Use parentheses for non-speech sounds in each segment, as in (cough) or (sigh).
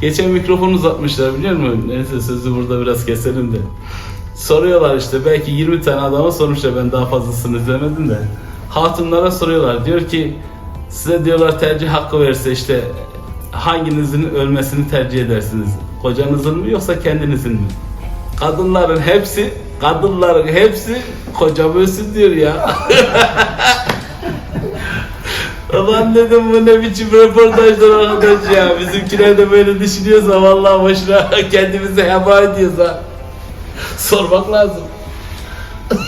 Geçen mikrofon uzatmışlar biliyor musun? Neyse sözü burada biraz keselim de. Soruyorlar işte belki 20 tane adama sormuşlar ben daha fazlasını izlemedim de. Hatunlara soruyorlar diyor ki size diyorlar tercih hakkı verirse işte hanginizin ölmesini tercih edersiniz? Kocanızın mı yoksa kendinizin mi? Kadınların hepsi kadınların hepsi kocam ölsün diyor ya. (laughs) Ulan dedim bu ne biçim röportajlar arkadaş ya. Bizimkiler de böyle düşünüyorsa vallahi boşuna (laughs) kendimizi heba ediyoruz ha. Sormak lazım. (laughs)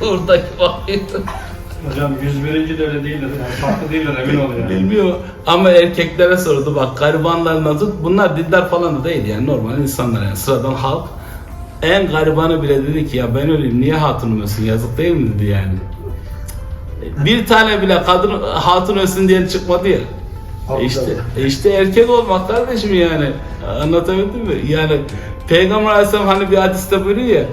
Buradaki bakıyor. Hocam 101. de öyle değildir. Yani farklı değildir emin ol yani. Bilmiyor ama erkeklere sordu bak garibanlar nasıl bunlar dindar falan da değil yani normal insanlar yani sıradan halk en garibanı bile dedi ki ya ben öleyim niye ölsün yazık değil mi dedi yani bir tane bile kadın hatun ölsün diye çıkmadı ya e işte, işte erkek olmak kardeşim yani anlatabildim mi yani Peygamber Aleyhisselam hani bir hadiste buyuruyor ya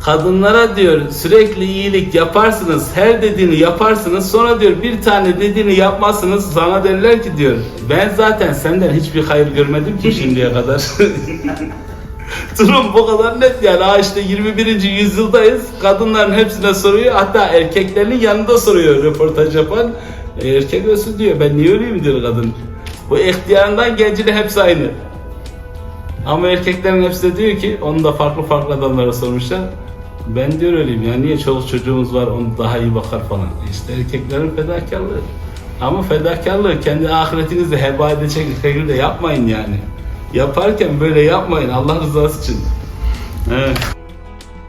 Kadınlara diyor sürekli iyilik yaparsınız, her dediğini yaparsınız. Sonra diyor bir tane dediğini yapmazsınız. Sana derler ki diyor ben zaten senden hiçbir hayır görmedim ki şimdiye kadar. (laughs) (laughs) Durum bu kadar net yani. Ha işte 21. yüzyıldayız. Kadınların hepsine soruyor. Hatta erkeklerin yanında soruyor röportaj yapan. E, erkek ölsün diyor. Ben niye öleyim diyor kadın. Bu ihtiyarından gencine hepsi aynı. Ama erkeklerin hepsi de diyor ki, onu da farklı farklı adamlara sormuşlar. Ben diyor öyleyim ya niye çoluk çocuğumuz var onu daha iyi bakar falan. İşte erkeklerin fedakarlığı. Ama fedakarlığı kendi ahiretinizi heba edecek şekilde yapmayın yani. Yaparken böyle yapmayın Allah rızası için. Evet.